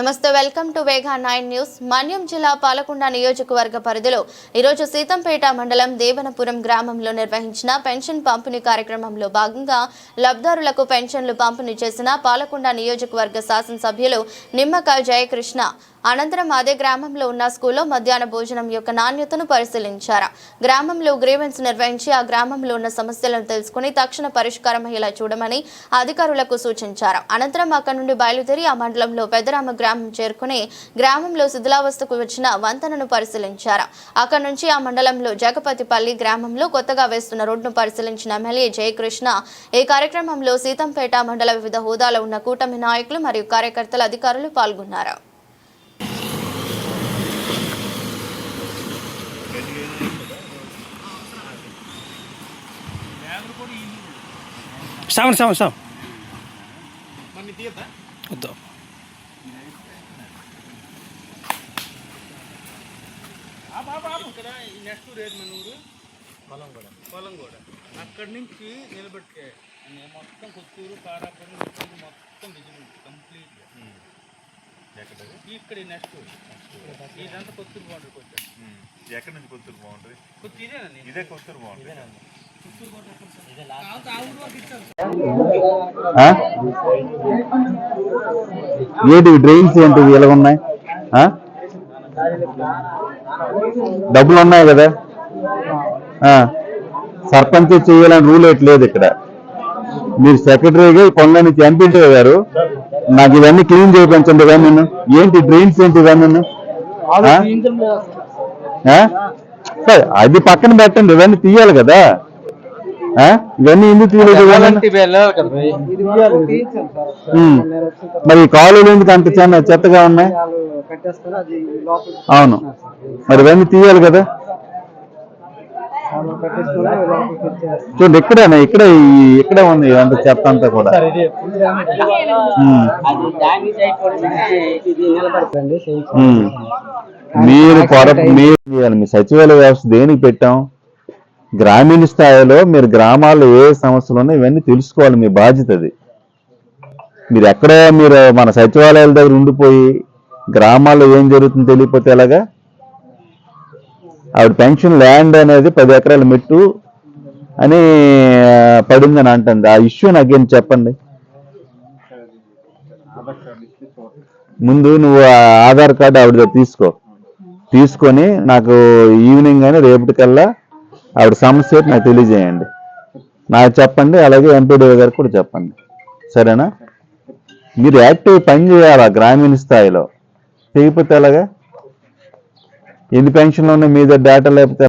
నమస్తే welcome to Vega nine news. Manyam జిల్లా పాలకొండ నియోజకవర్గ పరిధిలో ఈరోజు సీతంపేట మండలం దేవనపురం గ్రామంలో నిర్వహించిన పెన్షన్ పంపిణీ కార్యక్రమంలో భాగంగా లబ్ధారులకు పెన్షన్లు పంపిణీ చేసిన పాలకొండ నియోజకవర్గ శాసనసభ్యులు నిమ్మకాయ జయకృష్ణ అనంతరం అదే గ్రామంలో ఉన్న స్కూల్లో మధ్యాహ్న భోజనం యొక్క నాణ్యతను పరిశీలించారు. గ్రామంలో గ్రీవెన్స్ నిర్వహించి ఆ గ్రామంలో ఉన్న సమస్యలను తెలుసుకుని తక్షణ పరిష్కారం అయ్యేలా చూడమని అధికారులకు సూచించారు. అనంతరం అక్కడి నుండి బయలుదేరి ఆ మండలంలో పెదరామ గ్రామం చేరుకుని గ్రామంలో శిథిలావస్థకు వచ్చిన వంతెనను పరిశీలించారు. అక్కడి నుంచి ఆ మండలంలో జగపతిపల్లి గ్రామంలో కొత్తగా వేస్తున్న రోడ్డును పరిశీలించిన ఎమ్మెల్యే జయకృష్ణ ఈ కార్యక్రమంలో సీతంపేట మండల వివిధ హోదాలో ఉన్న కూటమి నాయకులు మరియు కార్యకర్తలు అధికారులు పాల్గొన్నారు. శ్రావణ్ శ్రావణ్ శ్రావణ్. వద్దు. నెక్స్ట్ రేట్ మన ఊరు? పొలం కూడా పొలం కూడా అక్కడి నుంచి నిలబెట్టే నేను మొత్తం కొత్తూరు కారాపురం మొత్తం విజిబుల్ కంప్లీట్ ఇక్కడ నెక్స్ట్ ఇదంతా కొత్తూరు బాగుంటుంది ఎక్కడి నుంచి కొత్తూరు బాగుంటుంది? ఇదే కొత్తూరు బాగుంటుంది. ఆ? ఏంటి డ్రైన్స్ ఏంటి ఇలా ఉన్నాయి? డబ్బులు ఉన్నాయి కదా ఆ. సర్పంచ్ చేయాలని రూల్ లేదు ఇక్కడ మీరు సెక్రటరీగా ఈ ఎంపీటీ గారు నాకు ఇవన్నీ క్లీన్ చేయించండి కానీ నేను ఏంటి డ్రైన్స్ ఏంటి ఇవన్నీ ఆ? సరే, అది పక్కన పెట్టండి ఇవన్నీ తీయాలి కదా? ఇవన్నీ ఎందుకు. మరి కాలువలు ఎందుకు అంత చిన్న చెత్తగా ఉన్నాయి? అవును. మరి ఇవన్నీ తీయాలి కదా. చూడండి ఇక్కడేనా? ఇక్కడ ఇక్కడే ఉంది అంత చెత్త అంతా కూడా. మీరు పొర మీరు. మీ సచివాలయ వ్యవస్థ దేనికి పెట్టాం? గ్రామీణ స్థాయిలో మీరు గ్రామాల్లో ఏ సమస్యలు ఉన్నాయి ఇవన్నీ తెలుసుకోవాలి మీ బాధ్యత అది. మీరు ఎక్కడో మీరు మన సచివాలయాల దగ్గర ఉండిపోయి గ్రామాల్లో ఏం జరుగుతుందో తెలియకపోతే ఎలాగా? ఆవిడ పెన్షన్ ల్యాండ్ అనేది పది ఎకరాల మెట్టు అని పడిందని అంటుంది. ఆ ఇష్యూ నాకేం చెప్పండి? ముందు నువ్వు ఆ ఆధార్ కార్డు ఆవిడ తీసుకో. తీసుకొని నాకు ఈవినింగ్ కానీ రేపటికల్లా ఆవిడ సమస్య నాకు తెలియజేయండి. నాకు చెప్పండి అలాగే ఎంపీడీఓ గారికి కూడా చెప్పండి. సరేనా? మీరు యాక్టివ్ పని చేయాలా గ్రామీణ స్థాయిలో? చేయకపోతే ఎలాగా? ఎన్ని పెన్షన్లు ఉన్నాయి మీద డేటా లేకపోతే